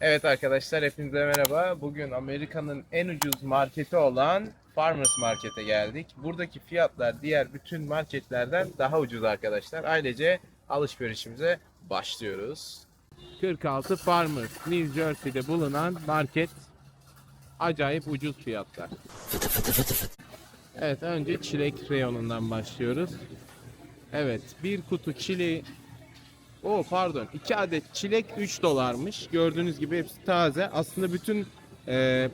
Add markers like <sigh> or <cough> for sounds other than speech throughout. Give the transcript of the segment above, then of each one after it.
Evet arkadaşlar hepinize merhaba. Bugün Amerika'nın en ucuz marketi olan Farmers Market'e geldik. Buradaki fiyatlar diğer bütün marketlerden daha ucuz arkadaşlar. Ailece alışverişimize başlıyoruz. 46 Farmers New Jersey'de bulunan market acayip ucuz fiyatlar. Evet önce çilek reyonundan başlıyoruz. Evet bir kutu çileği o pardon 2 adet çilek 3 dolarmış. Gördüğünüz gibi hepsi taze. Aslında bütün e,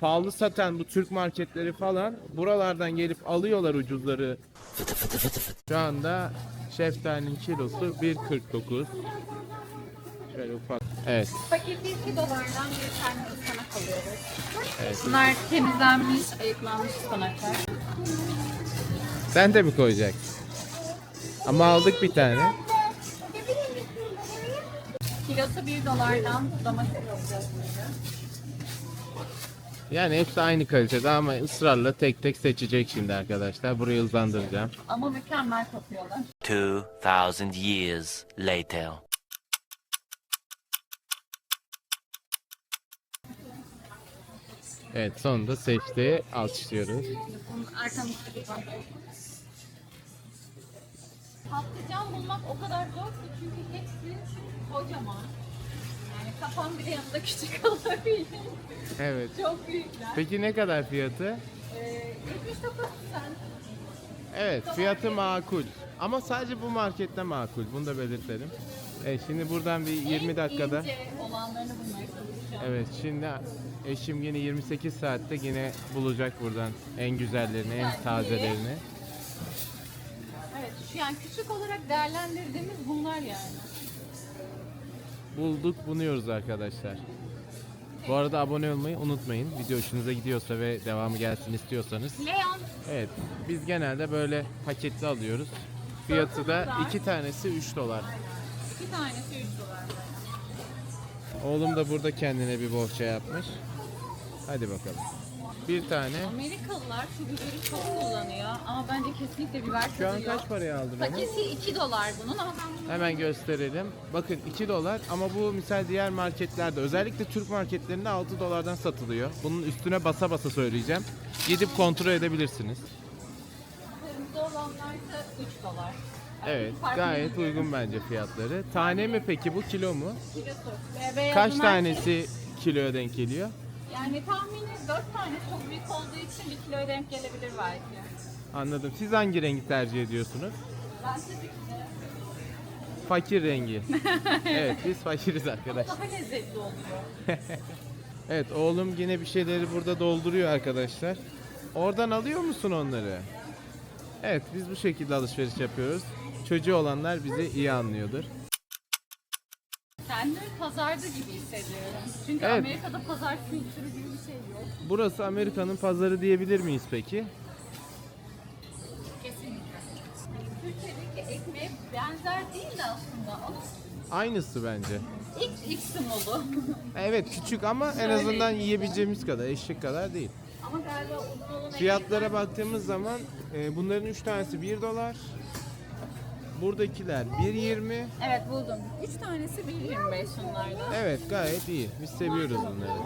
pahalı satan bu Türk marketleri falan buralardan gelip alıyorlar ucuzları. Şu anda şeftalinin kilosu 1.49. Şöyle ufak. Evet. Paketi 2 dolardan bir tane ıspanak alıyoruz. Evet. Bunlar temizlenmiş, ayıklanmış ıspanaklar. Sen de mi koyacaksın? Ama aldık bir tane. Kilosu 1 dolardan domates alacağız. Yani hepsi aynı kalitede ama ısrarla tek tek seçecek şimdi arkadaşlar. Burayı hızlandıracağım. Ama mükemmel kokuyorlar. 2,000 years later. Evet sonunda seçti. Arkamızda bak. Patlıcan bulmak o kadar zor ki çünkü hepsi kocaman. Yani kafam bile yanında küçük <laughs> olabilir. Evet. Çok büyükler. Peki ne kadar fiyatı? Ee, 79 cent. Evet fiyatı makul. Ama sadece bu markette makul. Bunu da belirtelim. Evet şimdi buradan bir 20 dakikada. En ince olanlarını bulmaya çalışacağım. Evet şimdi eşim yine 28 saatte yine bulacak buradan en güzellerini, en tazelerini. Evet, şu yani küçük olarak değerlendirdiğimiz bunlar yani. Bulduk, bunuyoruz arkadaşlar. Bu arada abone olmayı unutmayın. Video hoşunuza gidiyorsa ve devamı gelsin istiyorsanız. Leon, Evet, biz genelde böyle paketli alıyoruz. Fiyatı da iki tanesi 3 dolar. iki tanesi 3 dolar. Oğlum da burada kendine bir bohça yapmış. Hadi bakalım. Bir tane. Amerikalılar şu biberi çok kullanıyor ama bence kesinlikle biber Şu an tadı yok. kaç paraya aldın onu? Paketi 2 dolar bunun ama ben bunu Hemen gösterelim. Bakın 2 dolar ama bu misal diğer marketlerde özellikle Türk marketlerinde 6 dolardan satılıyor. Bunun üstüne basa basa söyleyeceğim. Gidip kontrol edebilirsiniz. kırmızı olanlar da 3 dolar. Yani Evet gayet uygun bence fiyatları. Tane mi peki bu kilo mu? kilosu. Ve Kaç market- tanesi kiloya denk geliyor? Yani tahmini 4 tane çok büyük olduğu için bir kiloya denk gelebilir belki. Anladım. Siz hangi rengi tercih ediyorsunuz? Ben tabii ki de Fakir rengi. <laughs> evet biz fakiriz arkadaşlar. daha lezzetli oluyor. <laughs> Evet oğlum yine bir şeyleri burada dolduruyor arkadaşlar. Oradan alıyor musun onları? Evet biz bu şekilde alışveriş yapıyoruz. Çocuğu olanlar bizi iyi anlıyordur. Kendimi pazarda gibi hissediyorum. Çünkü Evet. Amerika'da pazar kültürü gibi bir şey yok. Burası Amerika'nın pazarı diyebilir miyiz peki? Kesinlikle. Türkiye'deki ekmeğe benzer değil de aslında. Aynısı bence. X, X small'u. Evet küçük ama en azından yiyebileceğimiz kadar, eşlik kadar değil. Ama galiba uzun olan Fiyatlara baktığımız zaman e, bunların 3 tanesi 1 dolar. Buradakiler 1.20. Evet buldum. 3 tanesi 1.25 şunlardan. Evet gayet iyi. Biz seviyoruz bunları.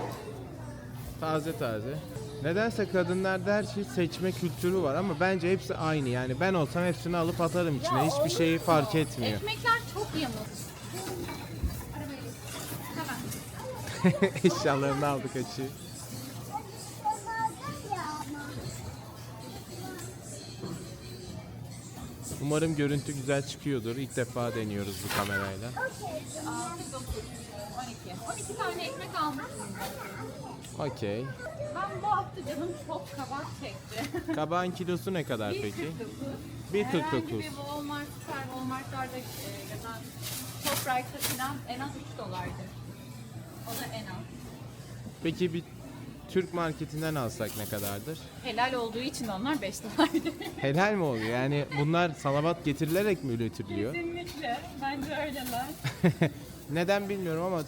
Taze taze. Nedense kadınlarda her şey seçme kültürü var ama bence hepsi aynı. Yani ben olsam hepsini alıp atarım içine. Hiçbir şeyi fark etmiyor. Ekmekler çok yamuk. <laughs> Eşyalarını aldık açı. Umarım görüntü güzel çıkıyordur. İlk defa deniyoruz bu kamerayla. 6, 9, 12. 12 tane ekmek aldım. Okey. Ben bu hafta canım çok kabak çekti. Kabağın kilosu ne kadar peki? 1.49. 1.49. Herhangi bir Walmart, süper Walmart'larda e, ya da Shoprite'da falan en az 3 dolardır. O da en az. Peki bir Türk marketinden alsak ne kadardır? Helal olduğu için onlar 5 dolardı. <laughs> Helal mi oluyor? Yani bunlar salavat getirilerek mi üretiliyor? Kesinlikle. Bence öyleler. <laughs> Neden bilmiyorum ama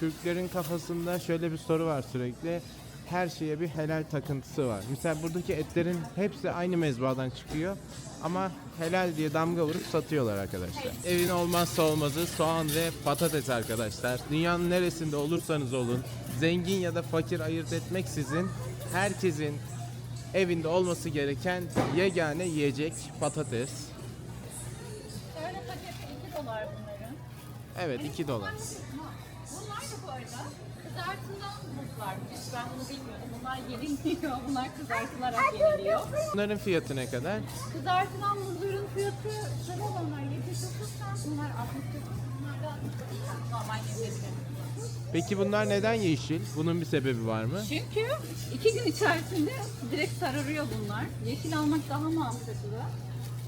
Türklerin kafasında şöyle bir soru var sürekli. her şeye bir helal takıntısı var. Mesela buradaki etlerin hepsi aynı mezbahadan çıkıyor ama helal diye damga vurup satıyorlar arkadaşlar. Evin olmazsa olmazı soğan ve patates arkadaşlar. Dünyanın neresinde olursanız olun, zengin ya da fakir ayırt etmeksizin herkesin evinde olması gereken yegane yiyecek patates. Şöyle paketi 2 dolar bunların. Evet 2 dolar. Bunlar da bu arada kızartılan muzlarmış. Ben bunu bilmiyordum. Bunlar yeniliyor. <laughs> Bunlar kızartılarak yeniliyor. Bunların fiyatı ne kadar? Kızartılan muzların fiyatı sarı olanlar 79 cent. Bunlar 69 Bunlar da 69 cent. Peki bunlar neden yeşil? Bunun bir sebebi var mı? Çünkü iki gün içerisinde direkt sararıyor bunlar. Yeşil almak daha mantıklı.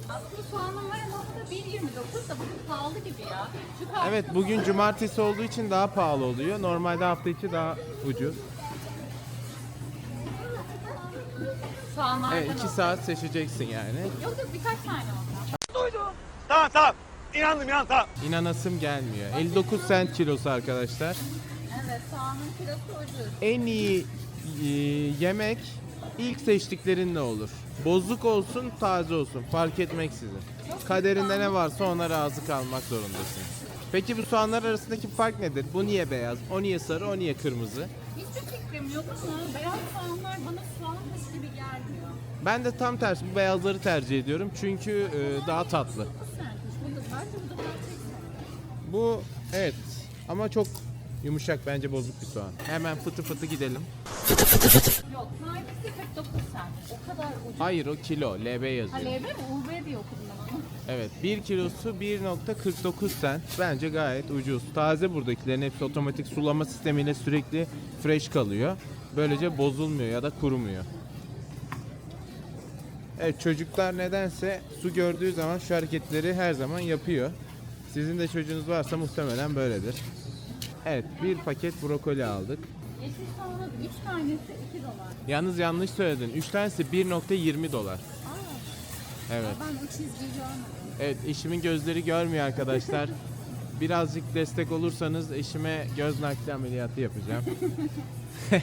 Aslında soğanım var ama bu da 1.29 da bu pahalı gibi ya. Şu Evet bugün cumartesi olduğu için daha pahalı oluyor. Normalde hafta içi daha ucuz. Soğanlardan Evet 2 al. saat seçeceksin yani. Yok yok birkaç tane olacak. Tamam tamam. İnandım inan tamam. İnanasım gelmiyor. 59 cent kilosu arkadaşlar. Evet soğanın kilosu ucuz. En iyi e, yemek ilk seçtiklerin ne olur? Bozuk olsun, taze olsun fark etmeksizin. Kaderinde ne varsa ona razı kalmak zorundasın. Peki bu soğanlar arasındaki fark nedir? Bu niye beyaz? O niye sarı? O niye kırmızı? Hiçbir fikrim yok ama beyaz soğanlar bana soğanmış gibi gelmiyor. Ben de tam tersi bu beyazları tercih ediyorum çünkü e, daha tatlı. Çok sertmiş. Bunda bence bu da daha tek Bu evet ama çok yumuşak bence bozuk bir soğan. Hemen fıtı fıtı gidelim. Yok tanesi 49 cent. O kadar ucuz. Hayır o kilo LB Ha yazıyor. LB mi? UB diye okudum ben onu. Evet 1 kilosu 1.49 cent. Bence gayet ucuz. Taze buradakilerin hepsi otomatik sulama sistemiyle sürekli fresh kalıyor. Böylece bozulmuyor ya da kurumuyor. Evet çocuklar nedense su gördüğü zaman şu hareketleri her zaman yapıyor. Sizin de çocuğunuz varsa muhtemelen böyledir. Evet bir paket brokoli aldık. Yeşil soğanın 3 tanesi 2 dolar. Yalnız yanlış söyledin. 3 tanesi 1.20 dolar. Aa, Evet. ben o çizgiyi görmedim. Evet eşimin gözleri görmüyor arkadaşlar. <laughs> Birazcık destek olursanız eşime göz nakli ameliyatı yapacağım. <laughs> <laughs> Aa,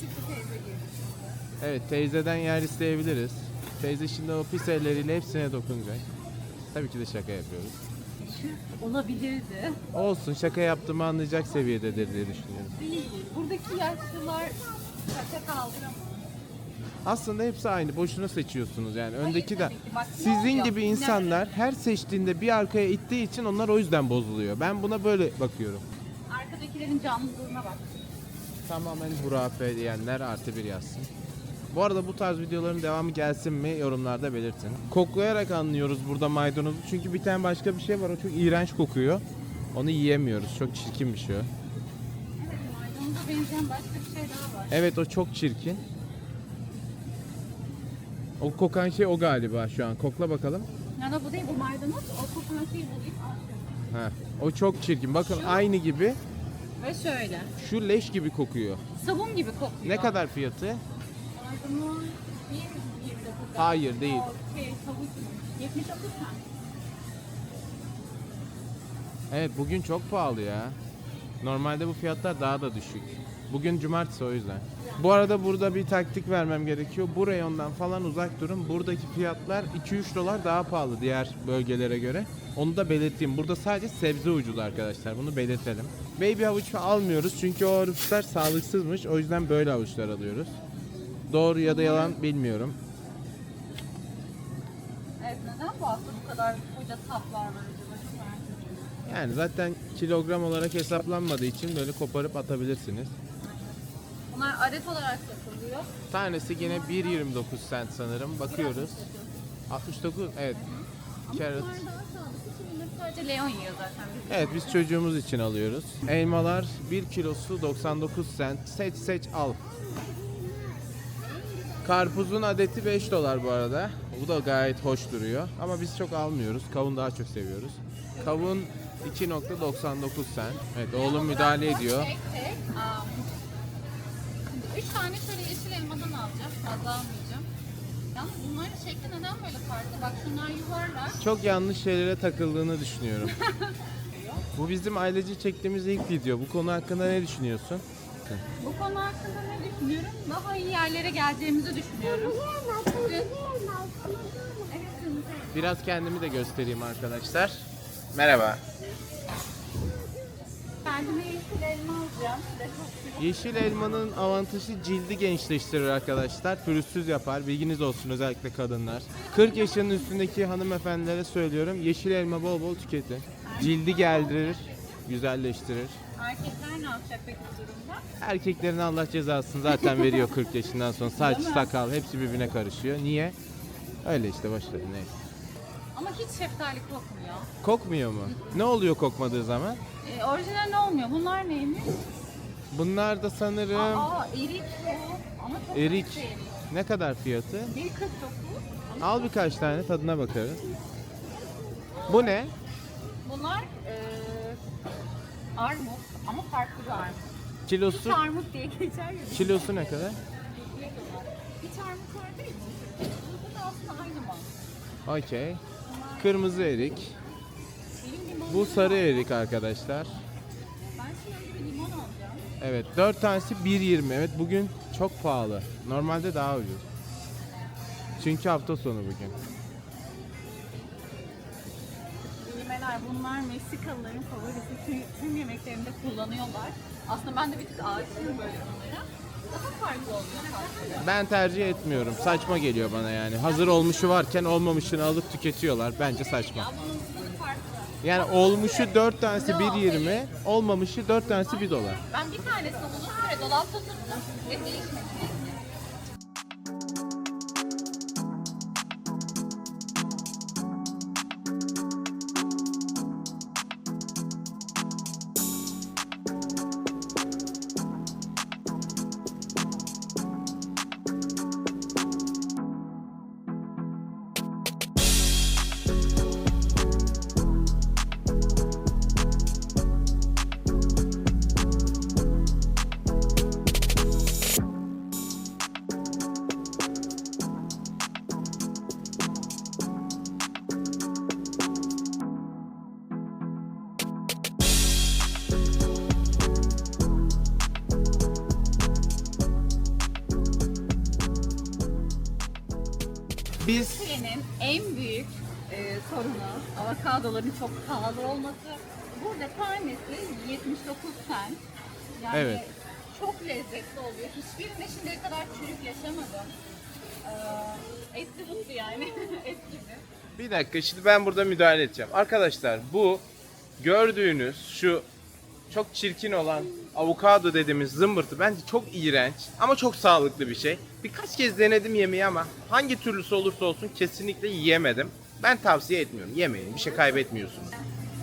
çıktı teyze girdi şimdi. Evet teyzeden yer isteyebiliriz. Teyze şimdi o pis elleriyle hepsine dokunacak. Tabii ki de şaka yapıyoruz. Olabilirdi. Olsun şaka yaptığımı anlayacak seviyededir diye düşünüyorum. Değil. Buradaki yaşlılar şaka kaldıramaz. Aslında hepsi aynı. Boşuna seçiyorsunuz yani. Öndeki de tabii ki. Bak, ne sizin oluyor? gibi insanlar her seçtiğinde bir arkaya ittiği için onlar o yüzden bozuluyor. Ben buna böyle bakıyorum. Arkadakilerin canlılığına bak. Tamamen hurafe diyenler artı bir yazsın. Bu arada bu tarz videoların devamı gelsin mi yorumlarda belirtin. Koklayarak anlıyoruz burada maydanozu. Çünkü bir tane başka bir şey var o çok iğrenç kokuyor. Onu yiyemiyoruz. Çok çirkin bir şey o. Evet maydanoza benzeyen başka bir şey daha var. Evet o çok çirkin. O kokan şey o galiba şu an. Kokla bakalım. Ya da bu değil bu maydanoz. O kokan şeyi bulayım. al. Ha, o çok çirkin. Bakın aynı gibi Ve şöyle. şu leş gibi kokuyor. Sabun gibi kokuyor. Ne kadar fiyatı? Maydanoz 1.29. Hayır, değil. O tavuk 79 cent. Evet bugün çok pahalı ya. Normalde bu fiyatlar daha da düşük. Bugün cumartesi o yüzden. Bu arada burada bir taktik vermem gerekiyor. Bu reyondan falan uzak durun. Buradaki fiyatlar 2-3 dolar daha pahalı diğer bölgelere göre. Onu da belirteyim. Burada sadece sebze ucuz arkadaşlar. Bunu belirtelim. Baby havuç almıyoruz çünkü o havuçlar sağlıksızmış. O yüzden böyle havuçlar alıyoruz. Doğru ya da yalan bilmiyorum. Evet neden bu hafta bu kadar koca taplar var acaba? Çok merak ediyorum. Yani zaten kilogram olarak hesaplanmadığı için böyle koparıp atabilirsiniz. Bunlar adet olarak satılıyor. Tanesi yine 1.29 cent sanırım. Bakıyoruz. 69 evet. Ama Carrot. bunlar daha sağlıklı. Şimdi bunları sadece Leon yiyor zaten. Biz Evet biz çocuğumuz için alıyoruz. Elmalar 1 kilosu 99 cent. Seç seç al. Karpuzun adeti 5 dolar bu arada. Bu da gayet hoş duruyor. Ama biz çok almıyoruz. Kavun daha çok seviyoruz. Kavun 2.99 cent. Evet oğlum müdahale ediyor. Tek üç tane şöyle yeşil elmadan alacağım. Fazla almayacağım. Yalnız bunların şekli neden böyle farklı? Bak şunlar yuvarlak. Çok yanlış şeylere takıldığını düşünüyorum. <laughs> Bu bizim ailece çektiğimiz ilk video. Bu konu hakkında ne düşünüyorsun? Bu konu hakkında ne düşünüyorum? Daha iyi yerlere geleceğimizi düşünüyorum. Evet. Biraz kendimi de göstereyim arkadaşlar. Merhaba. Kendime yeşil elma alacağım. Yeşil elmanın avantajı cildi gençleştirir arkadaşlar. Pürüzsüz yapar. Bilginiz olsun özellikle kadınlar. 40 yaşının üstündeki hanımefendilere söylüyorum. Yeşil elma bol bol tüketin. Cildi geldirir, güzelleştirir. Erkekler ne yapacak peki bu durumda? Erkeklerin Allah cezasını zaten veriyor 40 yaşından sonra. Saç, Değil mi? sakal hepsi birbirine karışıyor. Niye? Öyle işte boşverin neyse. Ama hiç şeftali kokmuyor. Kokmuyor mu? Ne oluyor kokmadığı zaman? Ee, orijinal ne olmuyor? Bunlar neymiş? Bunlar da sanırım Aa, erik bu. Ama çok erik. kötü erik. Ne kadar fiyatı? 1.49. Al birkaç tane tadına bakarız. Bu ne? Bunlar eee armut ama farklı bir armut. Kilosu armut diye geçer ya. kilosu ne kadar? Hiç armut var değil mi? Burada da aslında aynı mal. Okey. Kırmızı erik. Benim limonum Bu sarı erik arkadaşlar. Ben şimdi bir limon alacağım. Evet 4 tanesi 1.20. Evet bugün çok pahalı. Normalde daha ucuz. Çünkü hafta sonu bugün. Limeler bunlar Meksikalıların favorisi. Tüm, tüm yemeklerinde kullanıyorlar. Aslında ben de bir tık aşığım böyle bunlara. Daha farklı oluyor farklı. Ben tercih etmiyorum. Saçma geliyor bana yani. Hazır olmuşu varken olmamışını alıp tüketiyorlar. Bence saçma. Ya bunun tadı farklı. Yani olmuşu 4 tanesi 1.20, olmamışı 4 tanesi 1 dolar. Ben bir tanesini uzun süre dolapta tuttum ve değişmedi. Avokadoların çok pahalı olması. Burada tanesi 79 cent. Yani Evet. çok lezzetli oluyor. Hiçbirinde şimdiye kadar çürük yaşamadım. Ee, etli butlu yani. <laughs> Et gibi. Bir dakika şimdi ben burada müdahale edeceğim. Arkadaşlar bu gördüğünüz şu çok çirkin olan avokado dediğimiz zımbırtı bence çok iğrenç ama çok sağlıklı bir şey. Birkaç kez denedim yemeği ama hangi türlüsü olursa olsun kesinlikle yiyemedim. Ben tavsiye etmiyorum. Yemeyin. Bir şey kaybetmiyorsunuz.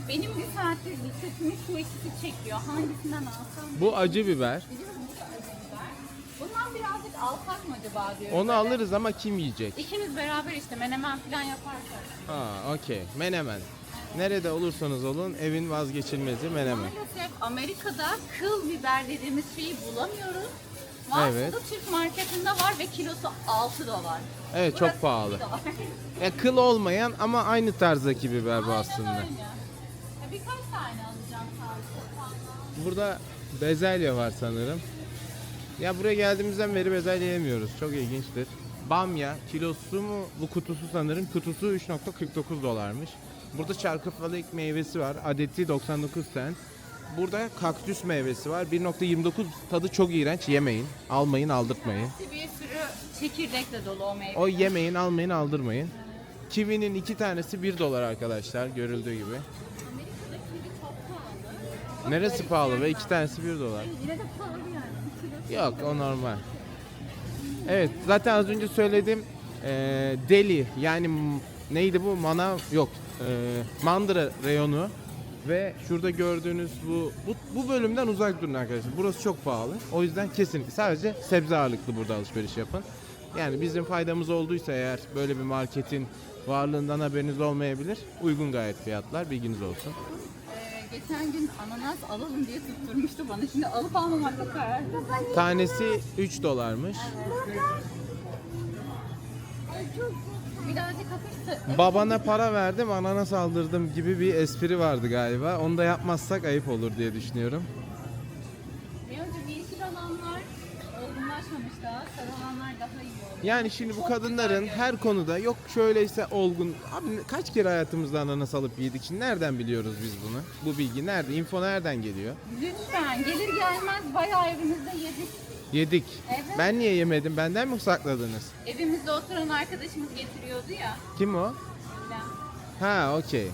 Benim bir saattir dikkatimi şu ikisi çekiyor. Hangisinden alsam? Bu acı biber. Biliyorum bu da acı biber. Bundan birazcık alsak mı acaba diyorum. Onu böyle. alırız ama kim yiyecek? İkimiz beraber işte menemen falan yaparsak. Ha, okey. Menemen. Nerede olursanız olun evin vazgeçilmezi menemen. Maalesef Amerika'da kıl biber dediğimiz şeyi bulamıyoruz. Varsa Evet. Türk marketinde var ve kilosu 6 dolar. Evet çok pahalı. dolar. Ya kıl olmayan ama aynı tarzdaki biber bu Aynen aslında. öyle. Ya birkaç tane alacağım sadece. Burada bezelye var sanırım. Ya buraya geldiğimizden beri bezelye yemiyoruz. Çok ilginçtir. Bamya kilosu mu? Bu kutusu sanırım. Kutusu 3.49 dolarmış. Burada çarkıfelik meyvesi var. Adeti 99 cent. Burada kaktüs meyvesi var. 1.29 tadı çok iğrenç. Yemeyin. Almayın, aldırtmayın. Bir sürü çekirdekle dolu o meyve. O yemeyin, almayın, aldırmayın. Kivinin iki tanesi 1 dolar arkadaşlar görüldüğü gibi. Amerika'da kivi çok pahalı. Neresi pahalı ve iki tanesi 1 dolar. Yine de pahalı yani. Yok o normal. Evet zaten az önce söyledim. Ee, deli yani neydi bu manav yok ee, mandıra reyonu ve şurada gördüğünüz bu, bu bu bölümden uzak durun arkadaşlar. Burası çok pahalı. O yüzden kesinlikle sadece sebze ağırlıklı burada alışveriş yapın. Yani bizim faydamız olduysa eğer böyle bir marketin varlığından haberiniz olmayabilir. Uygun gayet fiyatlar bilginiz olsun. Ee, geçen gün ananas alalım diye tutturmuştu bana. Şimdi alıp almamakla karar. Tanesi 3 dolarmış. Birazcık hafif Babana para verdim, ananas aldırdım gibi bir espri vardı galiba. Onu da yapmazsak ayıp olur diye düşünüyorum. Önce bir olanlar olgunlaşmamış daha. Sarı olanlar daha iyi oldu. Yani şimdi bu kadınların her konuda yok şöyleyse olgun. Abi kaç kere hayatımızda ananas alıp yedik şimdi nereden biliyoruz biz bunu? Bu bilgi nerede? Info nereden geliyor? Lütfen gelir gelmez bayağı evimizde yedik. Yedik. Evet. Ben niye yemedim? Benden mi sakladınız? Evimizde oturan arkadaşımız getiriyordu ya. Kim o? Ben. Ha okey.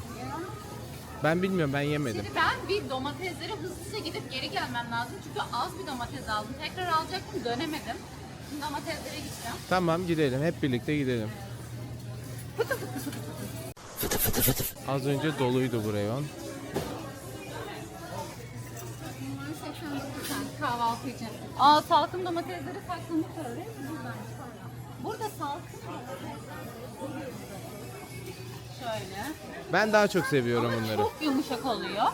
Ben bilmiyorum ben yemedim. Şimdi ben bir domateslere hızlıca gidip geri gelmem lazım. Çünkü az bir domates aldım. Tekrar alacaktım dönemedim. Şimdi domateslere gideceğim. Tamam gidelim hep birlikte gidelim. Az önce doluydu bu reyon. Kahvaltı için. Aa salkım domatesleri saklamış öyle. Buradaymış pardon. Burada salkım. Şöyle. Ben daha çok seviyorum Ama bunları. çok yumuşak oluyor.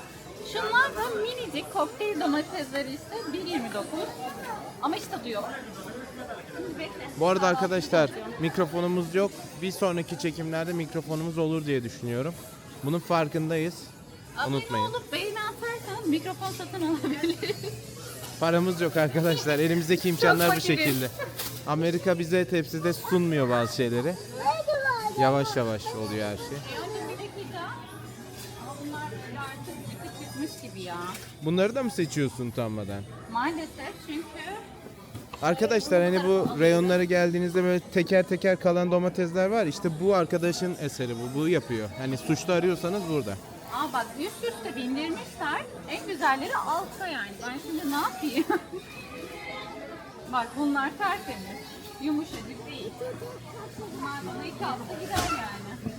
Şunlar da minicik kokteyl domatesleri işte 1.29. Ama hiç tadı yok. Şimdi bekle. Bu arada Kahvaltı arkadaşlar mikrofonumuz yok. Bir sonraki çekimlerde mikrofonumuz olur diye düşünüyorum. Bunun farkındayız. Abone unutmayın. olup beğeni atarsanız mikrofon satın alabiliriz. Paramız yok arkadaşlar. Elimizdeki imkanlar bu şekilde. Amerika bize tepside sunmuyor bazı şeyleri. Yavaş yavaş oluyor her şey. Bunları da mı seçiyorsun utanmadan? Maalesef çünkü Arkadaşlar hani bu reyonlara geldiğinizde böyle teker teker kalan domatesler var. İşte bu arkadaşın eseri bu. Bu yapıyor. Hani suçlu arıyorsanız burada. Aa bak üst üste bindirmişler. En güzelleri altta yani. Ben şimdi ne yapayım? <laughs> bak bunlar tertemiz. Yumuşacık değil. Bunlar bana iki hafta gider yani.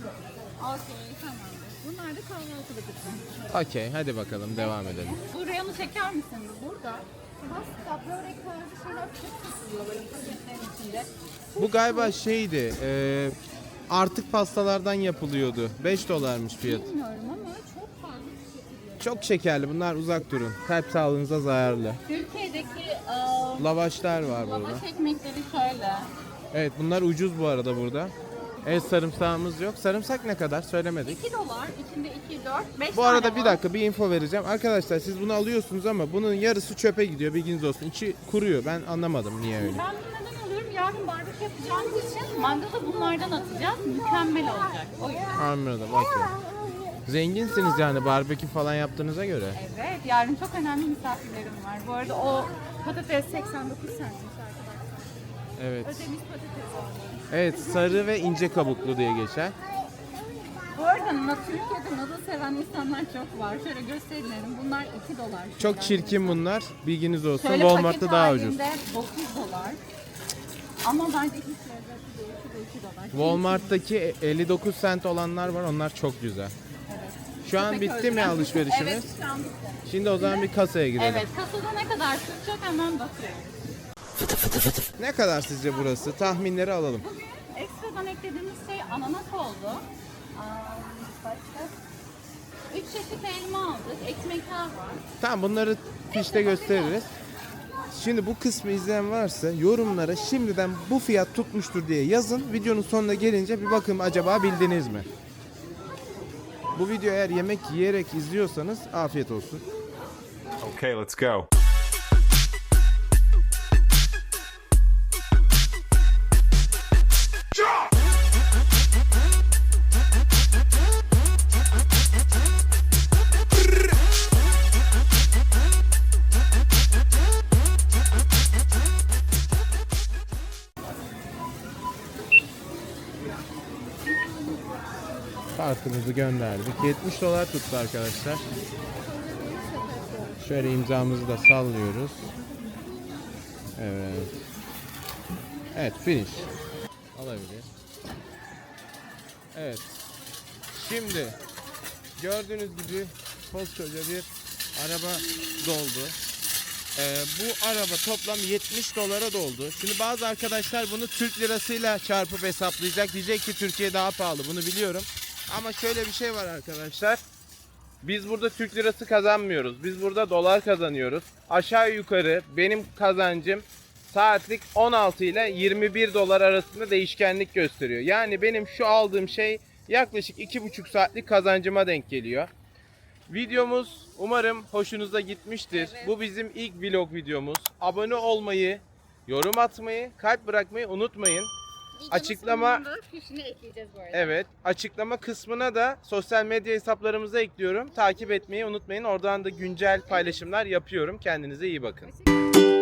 Okey tamamdır. Bunlar da kahvaltılık için. Okey hadi bakalım devam edelim. Bu reyonu çeker misiniz? Burada pasta, börek tarzı şeyler çok satılıyor böyle paketlerin içinde. Bu galiba şeydi. e, artık pastalardan yapılıyordu. 5 dolarmış fiyatı. Bilmiyorum ama. Çok şekerli. Bunlar uzak durun. Kalp sağlığınıza zararlı. Türkiye'deki ıı, Lavaşlar var burada. lavaş ekmekleri şöyle. Evet bunlar ucuz bu arada burada. Evet sarımsağımız yok. Sarımsak ne kadar? Söylemedik. 2 dolar, içinde 2, 4, 5 Bu arada bir dakika bir info vereceğim. Arkadaşlar siz bunu alıyorsunuz ama bunun yarısı çöpe gidiyor bilginiz olsun. İçi kuruyor. Ben anlamadım niye öyle. Ben bunu neden alıyorum? Yarın barbekü yapacağımız için mangalı bunlardan atacağız. Mükemmel olacak. O yüzden. Anladım. Okey. Zenginsiniz yani barbekü falan yaptığınıza göre. Evet, yarın çok önemli misafirlerim var. Bu arada o patates 89 centmiş arkadaşlar. Evet. Ödemiş patates oldu. Evet sarı ve ince kabuklu diye geçer. Bu arada na- Türkiye'de noodle seven insanlar çok var. Şöyle gösterelim. Bunlar 2 dolar. Çok çirkin bunlar. Bilginiz olsun. Şöyle Walmart'ta paket daha ucuz. halinde 9 dolar. Ama bence hiç lezzetli değil. Şu da 2 dolar. Walmart'taki 59 cent olanlar var. Onlar çok güzel. Şu an bitti mi alışverişimiz? Evet şu an bitti. Şimdi o zaman bir kasaya gidelim. Evet kasada ne kadar tutacak hemen bakıyorum. Ne kadar sizce burası? Tahminleri alalım. Bugün ekstradan eklediğimiz şey ananas oldu. Aa, başka? Üç çeşit elma aldık. Ekmekler var. Tamam bunları fişte gösteririz. Şimdi bu kısmı izleyen varsa yorumlara şimdiden bu fiyat tutmuştur diye yazın. Videonun sonuna gelince bir bakın acaba bildiniz mi? Bu video eğer yemek yiyerek izliyorsanız afiyet olsun. Okay, let's go. Kartımızı gönderdik. 70 dolar tuttu arkadaşlar. Şöyle imzamızı da sallıyoruz. Evet. Evet finish. Alabilir. Evet. Şimdi gördüğünüz gibi koskoca bir araba doldu. Ee, bu araba toplam 70 dolara doldu. Şimdi bazı arkadaşlar bunu Türk lirasıyla çarpıp hesaplayacak. Diyecek ki Türkiye daha pahalı. Bunu biliyorum. Ama şöyle bir şey var arkadaşlar. Biz burada Türk lirası kazanmıyoruz. Biz burada dolar kazanıyoruz. Aşağı yukarı benim kazancım saatlik 16 ile 21 dolar arasında değişkenlik gösteriyor. Yani benim şu aldığım şey yaklaşık 2,5 saatlik kazancıma denk geliyor. Videomuz umarım hoşunuza gitmiştir. Evet. Bu bizim ilk vlog videomuz. Abone olmayı, yorum atmayı, kalp bırakmayı unutmayın. Açıklama- sonunda <laughs> da fişini ekleyeceğiz bu arada. Evet, açıklama kısmına da sosyal medya hesaplarımıza ekliyorum. Takip etmeyi unutmayın. Oradan da güncel paylaşımlar yapıyorum. Kendinize iyi bakın. Hoşçakalın.